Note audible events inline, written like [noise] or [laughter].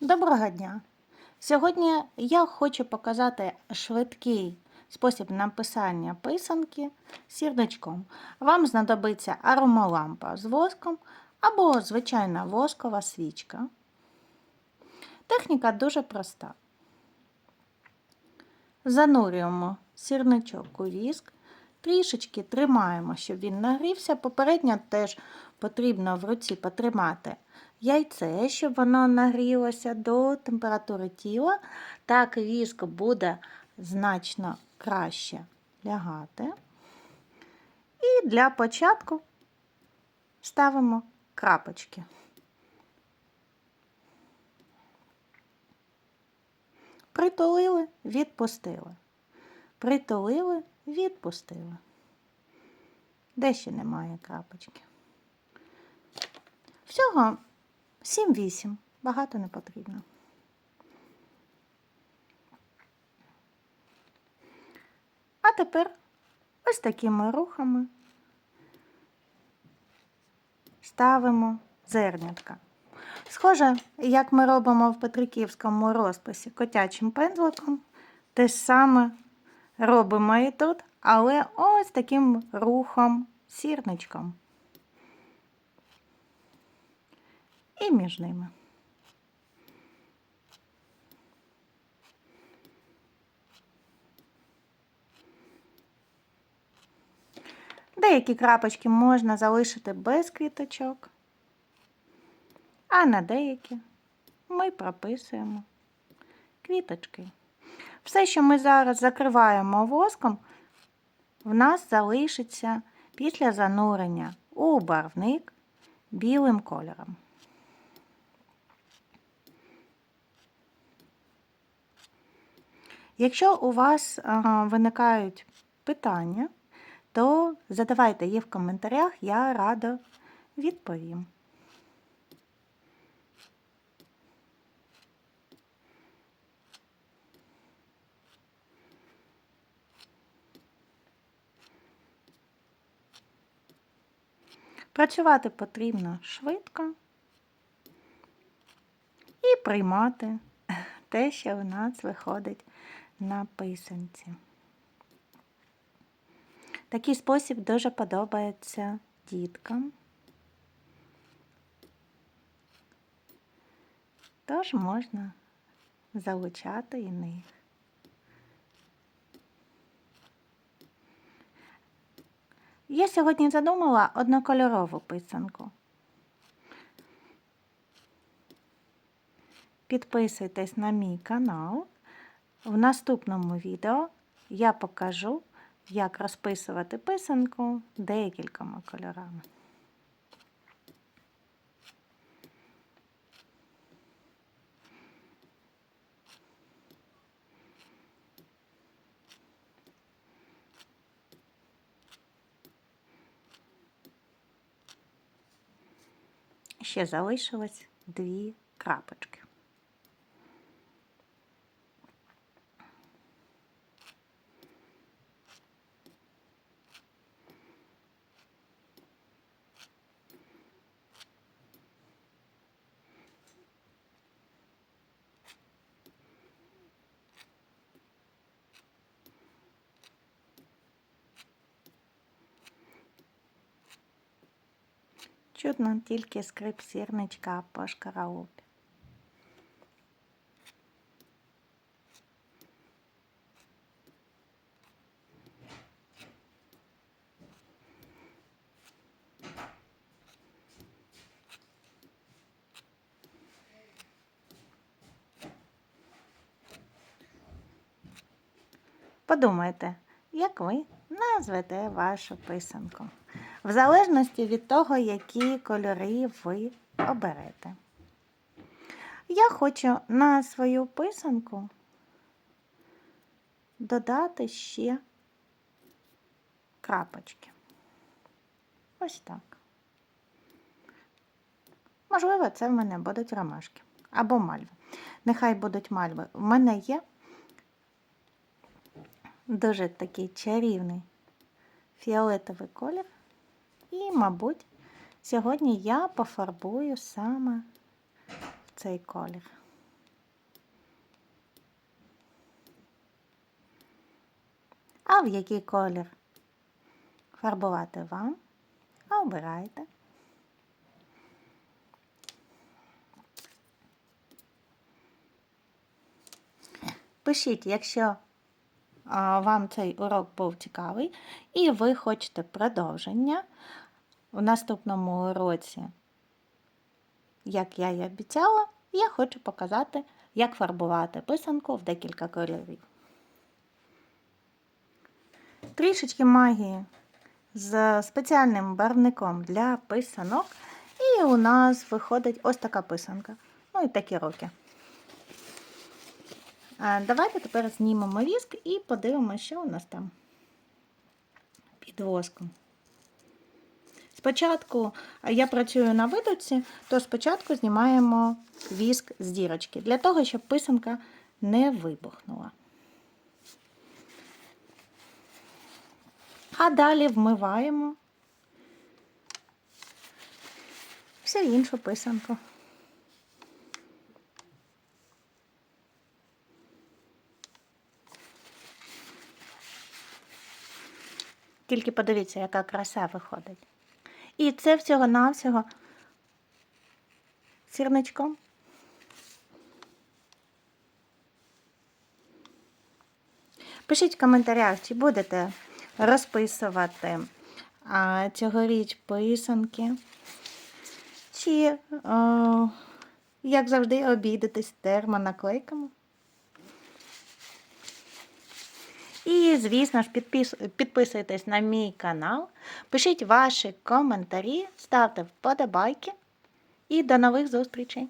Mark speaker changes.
Speaker 1: Доброго дня! Сьогодні я хочу показати швидкий спосіб написання писанки сірничком. Вам знадобиться аромалампа з воском або звичайна воскова свічка. Техніка дуже проста. Занурюємо сірничок у віск, трішечки тримаємо, щоб він нагрівся. Попередньо теж потрібно в руці потримати яйце, щоб воно нагрілося до температури тіла. Так віск буде значно краще лягати. І для початку ставимо крапочки. Притулили, відпустили. Притулили, відпустили. Де ще немає крапочки? Всього 7-8. Багато не потрібно. А тепер ось такими рухами ставимо зернятка. Схоже, як ми робимо в Петриківському розписі котячим пензликом, те ж саме робимо і тут, але ось таким рухом сірничком. І між ними. Деякі крапочки можна залишити без квіточок, а на деякі ми прописуємо квіточки. Все, що ми зараз закриваємо воском, в нас залишиться після занурення у барвник білим кольором. Якщо у вас а, виникають питання, то задавайте їх в коментарях, я радо відповім. Працювати потрібно швидко і приймати [laughs] те, що у нас виходить на писанці. Такий спосіб дуже подобається діткам. Тож можна залучати і них. Я сьогодні задумала однокольорову писанку. Підписуйтесь на мій канал. В наступному відео я покажу, як розписувати писанку декількома кольорами. Ще залишилось дві крапочки. Чудно тільки скрип сірничка по шкаралупі. Подумайте, як ви назвете вашу писанку в залежності від того, які кольори ви оберете. Я хочу на свою писанку додати ще крапочки. Ось так. Можливо, це в мене будуть ромашки або мальви. Нехай будуть мальви. У мене є дуже такий чарівний фіолетовий колір. І, мабуть, сьогодні я пофарбую саме в цей колір. А в який колір фарбувати вам? Обирайте. Пишіть, якщо вам цей урок був цікавий, і ви хочете продовження в наступному уроці, як я і обіцяла, я хочу показати, як фарбувати писанку в декілька кольорів. Трішечки магії з спеціальним барвником для писанок. І у нас виходить ось така писанка. Ну і такі руки. Давайте тепер знімемо віск і подивимося, що у нас там під воском. Спочатку я працюю на видавці, то спочатку знімаємо віск з дірочки, для того, щоб писанка не вибухнула. А далі вмиваємо всю іншу писанку. Тільки подивіться, яка краса виходить. І це всього-навсього сірничком. Пишіть в коментарях, чи будете розписувати а, цьогоріч писанки, чи, а, як завжди, обійдетесь термонаклейками. І, звісно ж, підпис... підписуйтесь на мій канал, пишіть ваші коментарі, ставте вподобайки і до нових зустрічей!